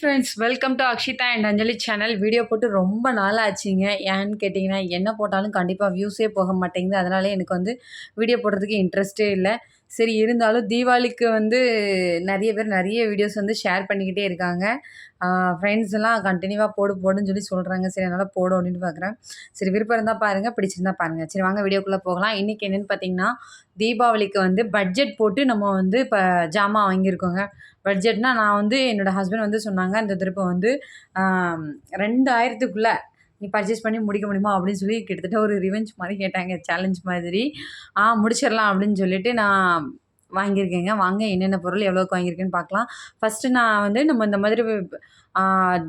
Friends welcome to Akshita and Anjali channel video போட்டு ரொம்ப நாள் ஆச்சுங்க ஏன்னு கேட்டிங்கன்னா என்ன போட்டாலும் கண்டிப்பாக வியூஸே போக மாட்டேங்குது. அதனால எனக்கு வந்து வீடியோ போடுறதுக்கு இன்ட்ரெஸ்ட்டே இல்லை. சரி இருந்தாலும் தீபாவளிக்கு வந்து நிறைய பேர் நிறைய வீடியோஸ் வந்து ஷேர் பண்ணிக்கிட்டே இருக்காங்க. ஃப்ரெண்ட்ஸ் எல்லாம் கண்டினியூவாக போடு போடுன்னு சொல்லி சொல்கிறாங்க சரி அதனால் போடும் அப்படின்னு பார்க்குறேன் சரி விருப்பம் இருந்தால் பாருங்கள் பிடிச்சிருந்தா பாருங்கள் சரி வாங்க வீடியோக்குள்ளே போகலாம். இன்றைக்கி என்னென்னு பார்த்தீங்கன்னா தீபாவளிக்கு வந்து பட்ஜெட் போட்டு நம்ம வந்து இப்போ ஜாமான் வாங்கியிருக்கோங்க. பட்ஜெட்னால் நான் வந்து என்னோடய ஹஸ்பண்ட் வந்து சொன்னாங்க இந்த திருப்பம் வந்து ரெண்டாயிரத்துக்குள்ளே நீ பர்ச்சேஸ் பண்ணி முடிக்க முடியுமா அப்படின்னு சொல்லி கிட்டத்தட்ட ஒரு ரிவெஞ்ச் மாதிரி கேட்டாங்க சேலஞ்ச் மாதிரி. ஆ முடிச்சிடலாம் அப்படின்னு சொல்லிட்டு நான் வாங்கியிருக்கேங்க. வாங்க என்னென்ன பொருள் எவ்வளோக்கு வாங்கியிருக்கேன்னு பார்க்கலாம். ஃபஸ்ட்டு நான் வந்து நம்ம இந்த மாதிரி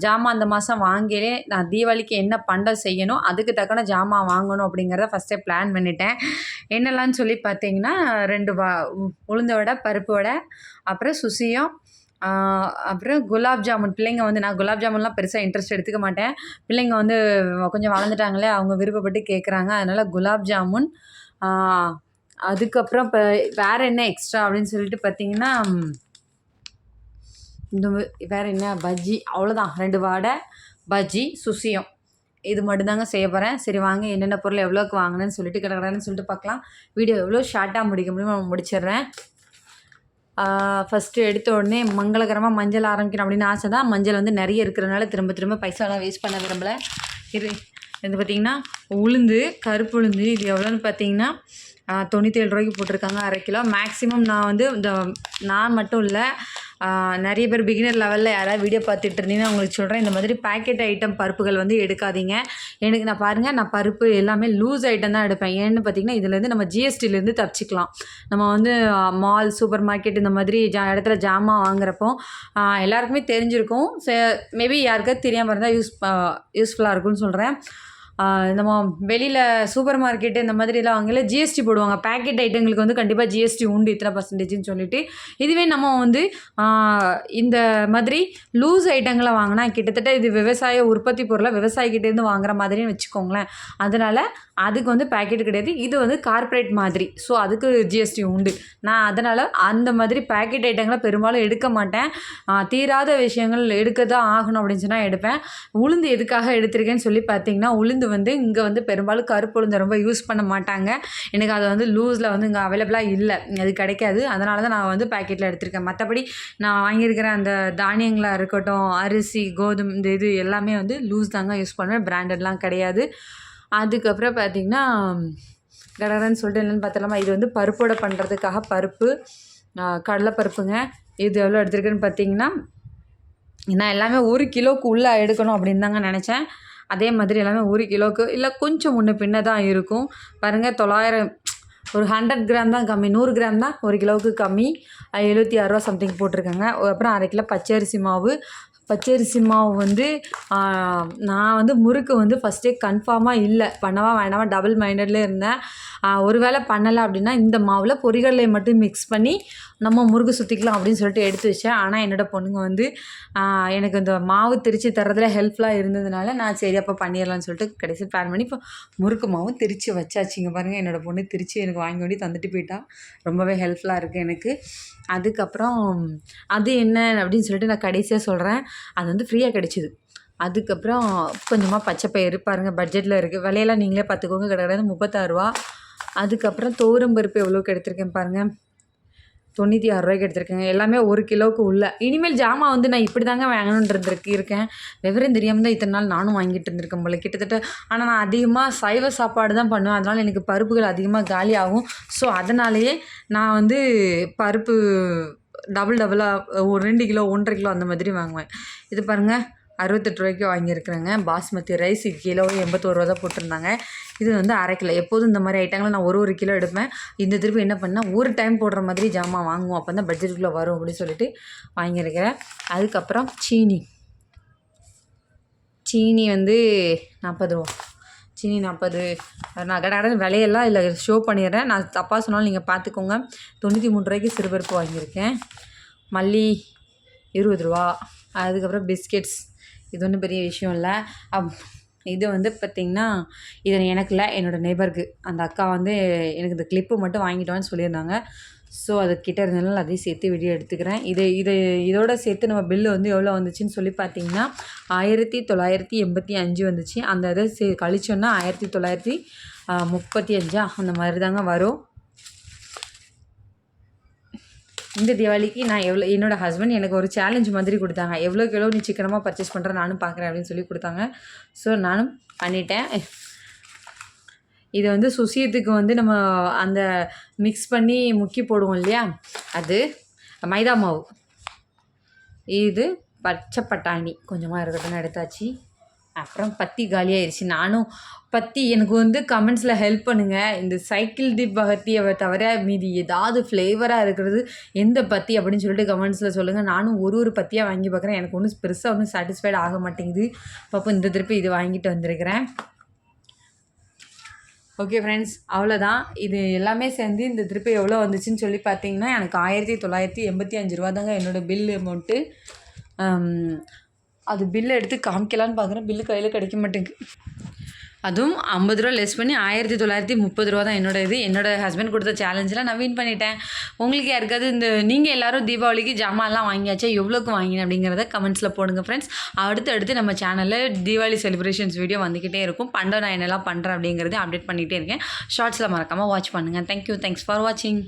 ஜாமான் அந்த மாதம் வாங்கியே நான் தீபாவளிக்கு என்ன பண்டம் செய்யணும் அதுக்கு தக்கன ஜாமான் வாங்கணும் அப்படிங்கிறத ஃபஸ்ட்டே பிளான் பண்ணிட்டேன். என்னெல்லாம்னு சொல்லி பார்த்தீங்கன்னா ரெண்டு வா உளுந்த வடை பருப்பு வடை அப்புறம் சுசியம் அப்புறம் குலாப் ஜாமுன். பிள்ளைங்க வந்து நான் குலாப் ஜாமுன்லாம் பெருசாக இன்ட்ரெஸ்ட் எடுத்துக்க மாட்டேன். பிள்ளைங்க வந்து கொஞ்சம் வளர்ந்துட்டாங்களே அவங்க விருப்பப்பட்டு கேட்குறாங்க அதனால் குலாப் ஜாமுன் அதுக்கப்புறம் இப்போ வேறு என்ன எக்ஸ்ட்ரா அப்படின்னு சொல்லிட்டு பார்த்தீங்கன்னா இந்த வேறு என்ன? பஜ்ஜி. அவ்வளோதான் ரெண்டு வாடை பஜ்ஜி சுசியம். இது மட்டும்தாங்க செய்ய போகிறேன் சரி வாங்க. என்னென்ன பொருள் எவ்வளோக்கு வாங்கினேன்னு சொல்லிட்டு கிடக்கிறேன்னு சொல்லிட்டு பார்க்கலாம் வீடியோ எவ்வளோ ஷார்ட்டாக முடிக்க முடியுமோ முடிச்சிடுறேன். ஃபஸ்ட்டு எடுத்த உடனே மங்களகரமாக மஞ்சள் ஆரம்பிக்கணும் அப்படின்னு ஆசை தான் மஞ்சள் வந்து நிறைய இருக்கிறனால திரும்ப திரும்ப பைசாலாம் வேஸ்ட் பண்ண விரும்பலை. இது இது பார்த்திங்கன்னா உளுந்து கருப்பு உளுந்து இது எவ்வளோன்னு பார்த்தீங்கன்னா தொண்ணூற்றி ஏழு ரூபாய்க்கு போட்டிருக்காங்க அரை கிலோ. மேக்ஸிமம் நான் வந்து இந்த நான் மட்டும் இல்லை நிறைய பேர் பிகினர் லெவலில் யாராவது வீடியோ பார்த்துட்டு இருந்தீங்கன்னா உங்களுக்கு சொல்கிறேன் இந்த மாதிரி பேக்கெட் ஐட்டம் பருப்புகள் வந்து எடுக்காதீங்க. எனக்கு நான் பாருங்கள் நான் பருப்பு எல்லாமே லூஸ் ஐட்டம் தான் எடுப்பேன். ஏன்னு பார்த்தீங்கன்னா இதுலேருந்து நம்ம ஜிஎஸ்டிலேருந்து தப்பிச்சிக்கலாம். நம்ம வந்து மால் சூப்பர் மார்க்கெட் இந்த மாதிரி ஜா இடத்துல ஜாமான் வாங்குறப்போ எல்லாருக்குமே தெரிஞ்சிருக்கும். மேபி யாருக்காவது தெரியாமல் இருந்தால் யூஸ் யூஸ்ஃபுல்லாக இருக்கும்னு சொல்கிறேன் நம்ம வெளியில் சூப்பர் மார்க்கெட்டு இந்த மாதிரிலாம் வாங்கல ஜிஎஸ்டி போடுவாங்க. பேக்கெட் ஐட்டங்களுக்கு வந்து கண்டிப்பாக ஜிஎஸ்டி உண்டு இத்தனை பர்சன்டேஜ்னு சொல்லிட்டு. இதுவே நம்ம வந்து இந்த மாதிரி லூஸ் ஐட்டங்களை வாங்கினா கிட்டத்தட்ட இது விவசாய உற்பத்தி பொருளை விவசாயிக்கிட்டேருந்து வாங்குற மாதிரின்னு வச்சுக்கோங்களேன். அதனால் அதுக்கு வந்து பேக்கெட் கிடையாது. இது வந்து கார்ப்பரேட் மாதிரி. ஸோ அதுக்கு ஜிஎஸ்டி உண்டு. நான் அதனால் அந்த மாதிரி பேக்கெட் ஐட்டங்களை பெரும்பாலும் எடுக்க மாட்டேன். தீராத விஷயங்கள் எடுக்க தான் ஆகணும் அப்படின்னு சொன்னால் எடுப்பேன். உளுந்து எதுக்காக எடுத்திருக்கேன்னு சொல்லி பார்த்தீங்கன்னா உளுந்து வந்து இங்கே வந்து பெரும்பாலும் கருப்பு உளுந்து ரொம்ப யூஸ் பண்ண மாட்டாங்க. எனக்கு அது வந்து லூஸில் வந்து இங்கே அவைலபிளாக இல்லை. அது கிடைக்காது. அதனால தான் நான் வந்து பேக்கெட்டில் எடுத்திருக்கேன். மற்றபடி நான் வாங்கியிருக்கிற அந்த தானியங்களாக இருக்கட்டும் அரிசி கோதுமை இந்த இது எல்லாமே வந்து லூஸ் தாங்க யூஸ் பண்ணுவேன். பிராண்டட்லாம் கிடையாது. அதுக்கப்புறம் பார்த்திங்கன்னா கடகடன்னு சொல்லிட்டு என்னென்னு பார்த்தலாமா இது வந்து பருப்போட பண்ணுறதுக்காக பருப்பு கடலைப்பருப்புங்க. இது எவ்வளோ எடுத்திருக்குன்னு பார்த்தீங்கன்னா நான் எல்லாமே ஒரு கிலோக்கு உள்ளே எடுக்கணும் அப்படின்னு தாங்க நினச்சேன். அதே மாதிரி எல்லாமே ஒரு கிலோவுக்கு இல்லை கொஞ்சம் முன்ன பின்ன தான் இருக்கும். பாருங்கள் தொள்ளாயிரம் ஒரு ஹண்ட்ரட் கிராம் தான் கம்மி. நூறு கிராம் தான் ஒரு கிலோவுக்கு கம்மி. எழுபத்தி ஆறுரூவா சம்திங் போட்டிருக்காங்க. அப்புறம் அரை கிலோ பச்சரிசி மாவு பச்சரிசி மாவு வந்து நான் வந்து முறுக்கு வந்து ஃபஸ்ட்டே கன்ஃபார்மாக இல்லை. பண்ணவா வேணாமா டபுள் மைண்டடில் இருந்தேன். ஒரு வேளை பண்ணலை அப்படின்னா இந்த மாவில் பொரிகடலை மட்டும் மிக்ஸ் பண்ணி நம்ம முறுக்கு சுற்றிக்கலாம் அப்படின்னு சொல்லிட்டு எடுத்து வச்சேன். ஆனால் என்னோடய பொண்ணுங்க வந்து எனக்கு இந்த மாவு திரித்து தர்றதுல ஹெல்ப்ஃபுல்லாக இருந்ததுனால நான் சரி அப்போ பண்ணிடலாம்னு சொல்லிட்டு கடைசி பிளான் பண்ணி இப்போ முறுக்கு மாவும் திரித்து வச்சாச்சுங்க. பாருங்கள் என்னோடய பொண்ணு திரித்து எனக்கு வாங்கி கொண்டு தந்துட்டு போயிட்டா. ரொம்பவே ஹெல்ப்ஃபுல்லாக இருக்குது எனக்கு. அதுக்கப்புறம் அது என்ன அப்படின்னு சொல்லிட்டு நான் கடைசியாக சொல்கிறேன் அது வந்து ஃப்ரீயாக கிடச்சிது. அதுக்கப்புறம் கொஞ்சமாக பச்சை பயிறு பாருங்கள் பட்ஜெட்டில் இருக்குது விலையெல்லாம் நீங்களே பார்த்துக்கோங்க. கிடையாது முப்பத்தாறுரூவா அதுக்கப்புறம் தோரம் பருப்பு எவ்வளோக்கு எடுத்திருக்கேன் பாருங்கள் தொண்ணூற்றி ஆறு ரூபாய்க்கு எடுத்திருக்கேங்க. எல்லாமே ஒரு கிலோவுக்கு உள்ள. இனிமேல் ஜாமான் வந்து நான் இப்படி தாங்க வாங்கணுன்றது இருக்கேன். விவரம் தெரியாமல் தான் இத்தனை நாள் நானும் வாங்கிட்டு இருந்திருக்கேன் போல. கிட்டத்தட்ட ஆனால் நான் அதிகமாக சைவ சாப்பாடு தான் பண்ணுவேன். அதனால் எனக்கு பருப்புகள் அதிகமாக காலி ஆகும். ஸோ அதனாலேயே நான் வந்து பருப்பு டபுள் டபுளாக ஒரு ரெண்டு கிலோ ஒன்றரை கிலோ அந்த மாதிரி வாங்குவேன். இது பாருங்கள் அறுபத்தெட்டு ரூபாய்க்கு வாங்கியிருக்கிறேங்க. பாஸ்மதி ரைஸ் கிலோ எண்பத்தோரு ரூபா தான் போட்டிருந்தாங்க. இது வந்து அரை கிலோ. எப்போதும் இந்த மாதிரி ஐட்டங்களை நான் ஒரு ஒரு கிலோ எடுப்பேன். இந்த திருப்பி என்ன பண்ணால் ஒரு டைம் போடுற மாதிரி ஜாமான் வாங்குவோம். அப்போ தான் பட்ஜெட்டுக்குள்ளே வரும் அப்படின்னு சொல்லிட்டு வாங்கியிருக்கிறேன். அதுக்கப்புறம் சீனி. சீனி வந்து நாற்பது ரூபா. சீனி நாற்பது நான் கடை விலையெல்லாம் இல்லை ஷோ பண்ணிடுறேன். நான் தப்பாக சொன்னாலும் நீங்கள் பார்த்துக்கோங்க. தொண்ணூற்றி மூணு ரூபாய்க்கு சிறுபருப்பு வாங்கியிருக்கேன். மல்லி இருபது ரூபா. அதுக்கப்புறம் பிஸ்கெட்ஸ். இது ஒன்றும் பெரிய விஷயம் இல்லை. அப் இது வந்து பார்த்திங்கன்னா இது எனக்கு இல்லை என்னோடய நெய்பருக்கு அந்த அக்கா வந்து எனக்கு இந்த கிளிப்பு மட்டும் வாங்கிட்டோன்னு சொல்லியிருந்தாங்க. ஸோ அது கிட்டே இருந்தாலும் அதையும் சேர்த்து வீடியோ எடுத்துக்கிறேன். இது இது இதோட சேர்த்து நம்ம பில்லு வந்து எவ்வளோ வந்துச்சுன்னு சொல்லி பார்த்தீங்கன்னா ஆயிரத்தி தொள்ளாயிரத்தி எண்பத்தி அஞ்சு வந்துச்சு. அந்த இதை சே கழிச்சோன்னா ஆயிரத்தி தொள்ளாயிரத்தி முப்பத்தி அஞ்சா? அந்த மாதிரி தாங்க வரும். இந்த தீபாவளிக்கு நான் எவ்வளோ என்னோடய ஹஸ்பண்ட் எனக்கு ஒரு சேலஞ்ச் மாதிரி கொடுத்தாங்க. எவ்வளோக்கு எவ்வளோ நீ சிக்கனமாக பர்ச்சேஸ் பண்ணுற நானும் பார்க்குறேன் அப்படின்னு சொல்லி கொடுத்தாங்க. ஸோ நானும் பண்ணிட்டேன். இதை வந்து சுசியத்துக்கு வந்து நம்ம அந்த மிக்ஸ் பண்ணி முக்கி போடுவோம் இல்லையா? அது மைதா மாவு. இது பச்சை பட்டாணி. கொஞ்சமாக இருக்கட்டும் எடுத்தாச்சு. அப்புறம் பத்தி காலியாயிருச்சு நானும் பத்தி எனக்கு வந்து கமெண்ட்ஸில் ஹெல்ப் பண்ணுங்கள் இந்த சைக்கிள் டிப் பகத்தியை தவிர மீதி ஏதாவது ஃப்ளேவராக இருக்கிறது எந்த பத்தி அப்படின்னு சொல்லிட்டு கமெண்ட்ஸில் சொல்லுங்கள் நானும் ஒரு ஒரு பத்தியாக வாங்கி பார்க்குறேன். எனக்கு ஒன்றும் பெருசாக ஒன்றும் சாட்டிஸ்ஃபைட் ஆக மாட்டேங்குது. பாப்போம் இந்த திருப்பி இது வாங்கிட்டு வந்திருக்கிறேன். ஓகே ஃப்ரெண்ட்ஸ் அவ்வளோதான் இது எல்லாமே சேர்ந்து இந்த திருப்பி எவ்வளோ வந்துச்சுன்னு சொல்லி பார்த்தீங்கன்னா எனக்கு ஆயிரத்தி தொள்ளாயிரத்தி எண்பத்தி அஞ்சு ரூபா தாங்க என்னோடய பில் அமௌண்ட்டு அது பில்லு எடுத்து காமிக்கலான்னு பார்க்குறேன். பில்லு கையில் கிடைக்க மாட்டேங்குது. அதுவும் ஐம்பது ரூபா லெஸ் பண்ணி ஆயிரத்தி தொள்ளாயிரத்தி முப்பது ரூபா தான் என்னோட இது என்னோட ஹஸ்பண்ட் கொடுத்த சேலஞ்சில் நான் வின் பண்ணிட்டேன். உங்களுக்கு யாருக்காவது இந்த நீங்கள் எல்லாரும் தீபாவளிக்கு ஜாமான்லாம் வாங்கியாச்சா? எவ்வளோக்கு வாங்கினேன் அப்படிங்கிறத கமெண்ட்ஸில் போடுங்க ஃப்ரெண்ட்ஸ் அடுத்து அடுத்து நம்ம சேனலில் தீபாவளி செலிப்ரேஷன்ஸ் வீடியோ வந்துக்கிட்டே இருக்கும். பண்டை நான் என்னெல்லாம் பண்ணுறேன் அப்படிங்கிறத அப்டேட் பண்ணிகிட்டே இருக்கேன். ஷார்ட்ஸில் மறக்காமல் வாட்ச் பண்ணுங்கள் தேங்க்யூ தேங்க்ஸ் ஃபார் வாட்சிங்